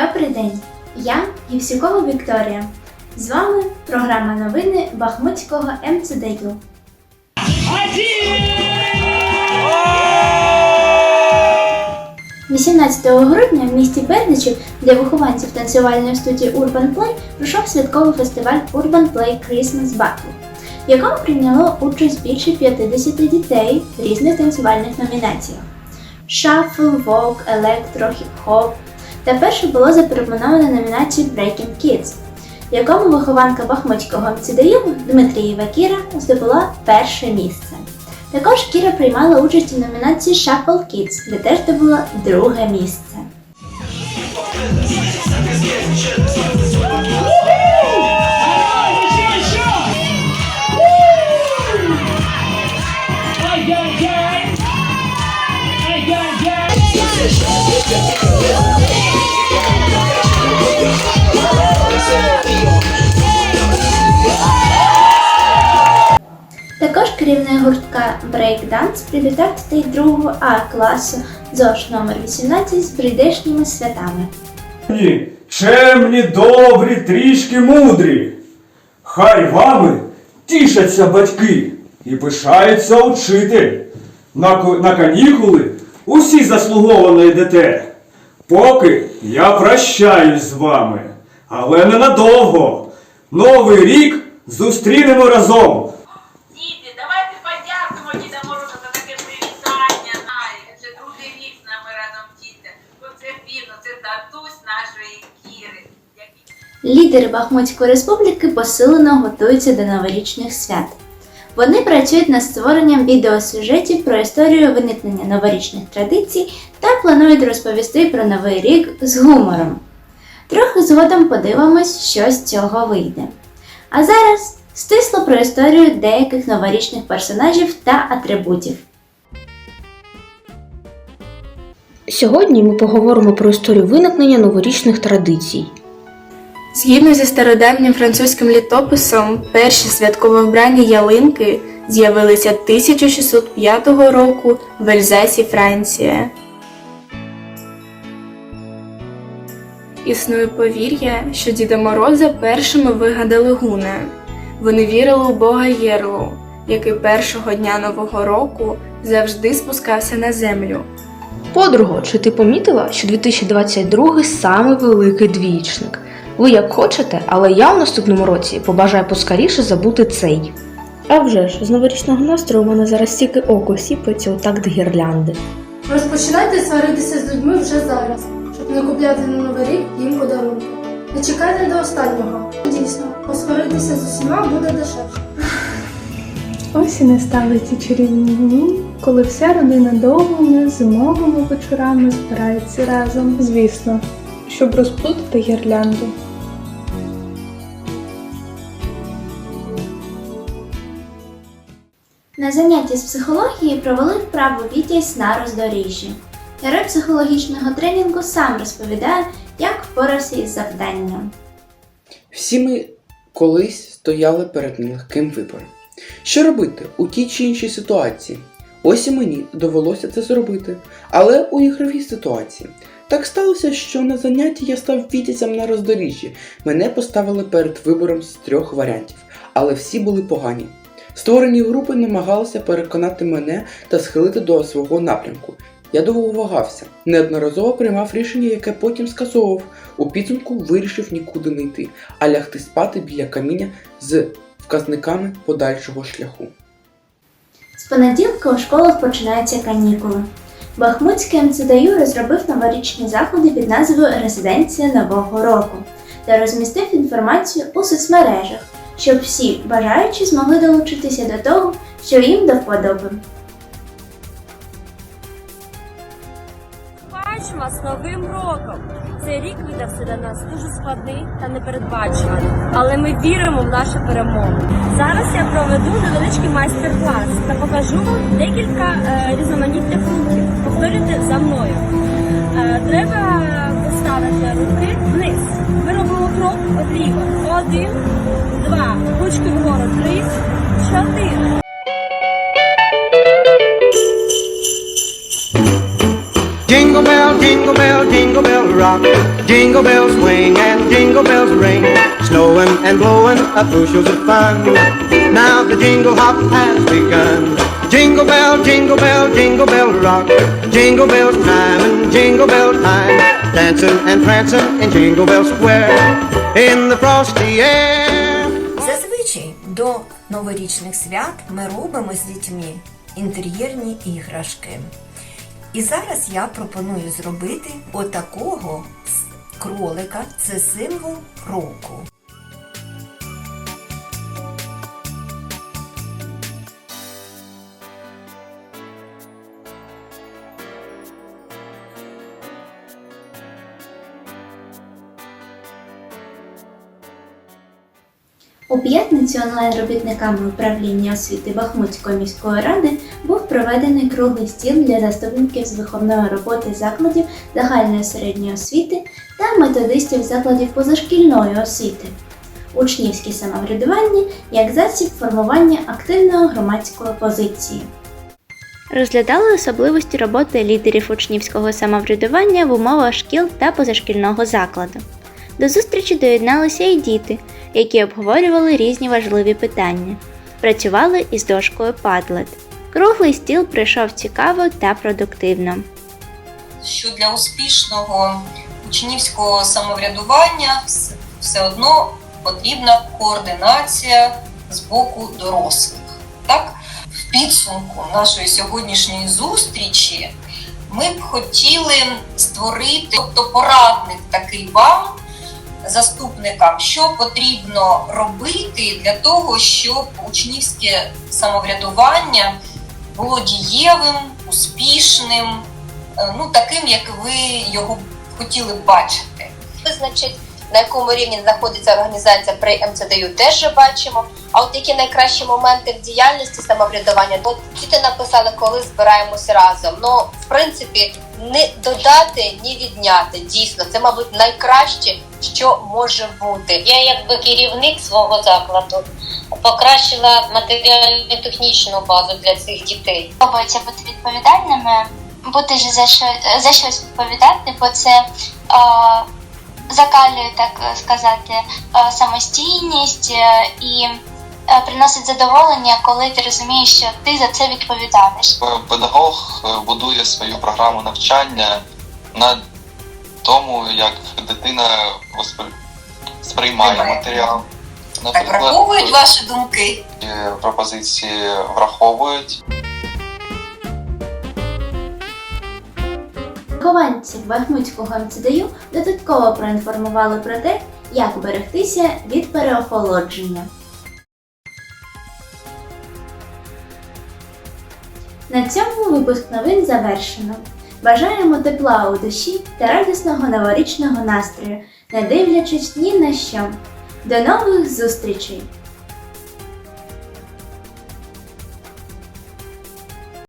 Добрий день! Я Євсюкова Вікторія. З вами програма новини Бахмутського МЦДЮ. 18 грудня в місті Бердичів для вихованців танцювальної студії Urban Play пройшов святковий фестиваль Urban Play Christmas Battle, в якому прийняло участь більше 50 дітей в різних танцювальних номінаціях: шафл, вок, електро, хіп-хоп. Та перше було запропоновано номінацію Breaking Kids, в якому вихованка Бахмутського МЦДЮ Дмитрієва Кіра здобула перше місце. Також Кіра приймала участь у номінації Shuffle Kids, де теж здобула друге місце. Керівник гуртка Breakdance привітав дітей 2 А класу ЗОШ номер 18 з прийдешніми святами. Ні, чемні, добрі, трішки мудрі. Хай вами тішаться батьки і пишається учитель. На, на канікули усі заслуговано йдете. Поки я прощаюсь з вами, але ненадовго. Новий рік зустрінемо разом. Лідери Бахмутської республіки посилено готуються до новорічних свят. Вони працюють над створенням відеосюжетів про історію виникнення новорічних традицій та планують розповісти про новий рік з гумором. Трохи згодом подивимось, що з цього вийде. А зараз стисло про історію деяких новорічних персонажів та атрибутів. Сьогодні ми поговоримо про історію виникнення новорічних традицій. Згідно зі стародавнім французьким літописом, перші святково вбрані ялинки з'явилися 1605 року в Ельзасі, Франція. Існує повір'я, що Діда Мороза першими вигадали гуни. Вони вірили у Бога Єрлу, який першого дня Нового року завжди спускався на землю. Подруго, чи ти помітила, що 2022 самий великий двічник? Ви як хочете, але я в наступному році побажаю поскоріше забути цей. А вже ж, з новорічного настрою у мене зараз тільки око сіпається у такт гірлянди. Розпочинайте сваритися з людьми вже зараз, щоб не купляти на новий рік їм подарунки. Не чекайте до останнього. Дійсно, посваритися з усіма буде дешевше. Ось і настали ті чарівні дні, коли вся родина довгими зимовими вечорами збирається разом, звісно, щоб розплутати гірлянду. На занятті з психології провели вправу Вітязь на роздоріжжі. Герой психологічного тренінгу сам розповідає, як впорався із завданням. Всі ми колись стояли перед нелегким вибором. Що робити у тій чи іншій ситуації? Ось і мені довелося це зробити, але у ігровій ситуації. Так сталося, що на занятті я став вітязем на роздоріжжі. Мене поставили перед вибором з трьох варіантів, але всі були погані. Створені групи намагалися переконати мене та схилити до свого напрямку. Я довго вагався, неодноразово приймав рішення, яке потім скасовував. У підсумку вирішив нікуди не йти, а лягти спати біля каміння з вказниками подальшого шляху. З понеділка у школах починаються канікули. Бахмутський МЦДЮ розробив новорічні заходи під назвою Резиденція Нового року та розмістив інформацію у соцмережах, щоб всі бажаючі змогли долучитися до того, що їм до вподоби. Бачимо з новим роком. Цей рік видався для нас дуже складний та непередбачуваний, але ми віримо в нашу перемогу. Зараз я проведу невеличкий майстер-клас та покажу вам декілька е, різноманітних рухів. Повторюйте за мною. Е, треба поставити руки крок вліво. Один, два, ручки вгору, три, чотири. Jingle bell, jingle bell, jingle bell rock. Jingle bells swing and jingle bells ring. Snowing and blowing up bushels of fun. Now the jingle hop has begun. Jingle bell, jingle bell, jingle bell rock. Jingle bells time and jingle bell time. Dancing and prancing in Jingle Bell Square. In the frosty air. Зазвичай до новорічних свят ми робимо з дітьми інтер'єрні іграшки. І зараз я пропоную зробити отакого кролика. Це символ року. У п'ятницю онлайн-робітниками управління освіти Бахмутської міської ради був проведений круглий стіл для заступників з виховної роботи закладів загальної середньої освіти та методистів закладів позашкільної освіти. Учнівське самоврядування як засіб формування активної громадської позиції. Розглядали особливості роботи лідерів учнівського самоврядування в умовах шкіл та позашкільного закладу. До зустрічі доєдналися і діти, які обговорювали різні важливі питання. Працювали із дошкою Padlet. Круглий стіл пройшов цікаво та продуктивно. що для успішного учнівського самоврядування все одно потрібна координація з боку дорослих. Так, в підсумку нашої сьогоднішньої зустрічі ми б хотіли створити тобто порадник такий вам, заступникам, що потрібно робити для того, щоб учнівське самоврядування було дієвим, успішним, е, ну таким, як ви його хотіли б бачити. визначить, на якому рівні знаходиться організація при МЦДЮ, теж бачимо. А от які найкращі моменти в діяльності самоврядування, от діти написали, коли збираємося разом. Ну, в принципі, не додати, ні відняти. Дійсно, це, мабуть, найкраще, що може бути. Я, якби керівник свого закладу, покращила матеріально-технічну базу для цих дітей. Подобається бути відповідальними, бути ж за що за щось відповідати, бо це е, закалює, так сказати, самостійність е, і приносить задоволення, коли ти розумієш, що ти за це відповідаєш. Педагог е, будує свою програму навчання на тому, як дитина сприймає Сприймає. матеріал. Так враховують ваші думки. е, пропозиції враховують. Вихованці Бахмутського МЦДЮ додатково проінформували про те, як берегтися від переохолодження. На цьому випуск новин завершено. Бажаємо тепла у душі та радісного новорічного настрою, не дивлячись ні на що. До нових зустрічей!